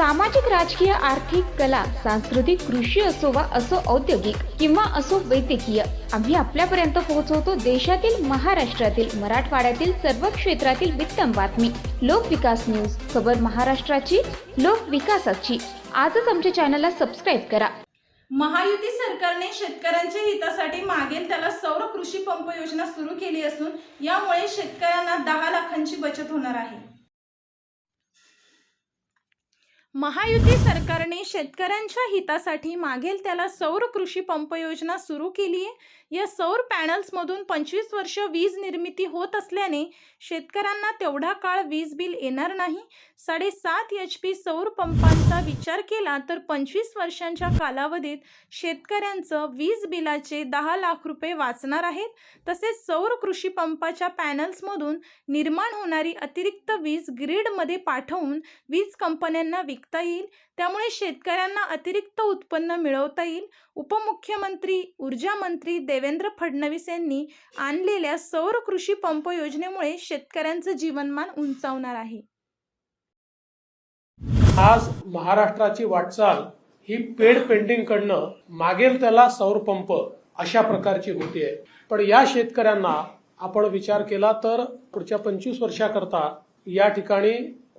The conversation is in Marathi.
सामाजिक राजकीय आर्थिक कला सांस्कृतिक कृषी असो वा असो औद्योगिक किंवा असो वैद्यकीय आम्ही आपल्यापर्यंत पोहोचवतो देशातील महाराष्ट्रातील मराठवाड्यातील सर्व क्षेत्रातील वित्तम बातमी. लोकविकास न्यूज खबर महाराष्ट्राची लोकविकासाची आजच आमच्या चॅनलला सबस्क्राईब करा. महायुती सरकारने शेतकऱ्यांच्या हितासाठी मागेल त्याला सौर कृषी पंप योजना सुरू केली असून यामुळे शेतकऱ्यांना दहा लाखांची बचत होणार आहे. महायुती सरकारने शेतकऱ्यांच्या हितासाठी मागेल त्याला सौर कृषी पंप योजना सुरू केली आहे या सौर पॅनल्समधून पंचवीस वर्ष वीज निर्मिती होत असल्याने शेतकऱ्यांना तेवढा काळ वीज बिल येणार नाही. साडेसात एच पी सौर पंपांचा विचार केला तर पंचवीस वर्षांच्या कालावधीत शेतकऱ्यांचं वीज बिलाचे दहा लाख रुपये वाचणार आहेत. तसेच सौर कृषी पंपाच्या पॅनल्समधून निर्माण होणारी अतिरिक्त वीज ग्रीडमध्ये पाठवून वीज कंपन्यांना विकता येईल. त्यामुळे शेतकऱ्यांना अतिरिक्त उत्पन्न मिळवता येईल. उपमुख्यमंत्री ऊर्जा मंत्री देवेंद्र फडणवीस यांनी आणलेल्या सौर कृषी पंप योजनेमुळे शेतकऱ्यांचं जीवनमान उंचावणार आहे. आज महाराष्ट्राची वाटचाल ही पेड पेंटिंग कडनं मागेल त्याला सौर पंप अशा प्रकारची होतीये. पण या शेतकऱ्यांना आपण विचार केला तर पुढच्या पंचवीस वर्षाकरता या ठिकाणी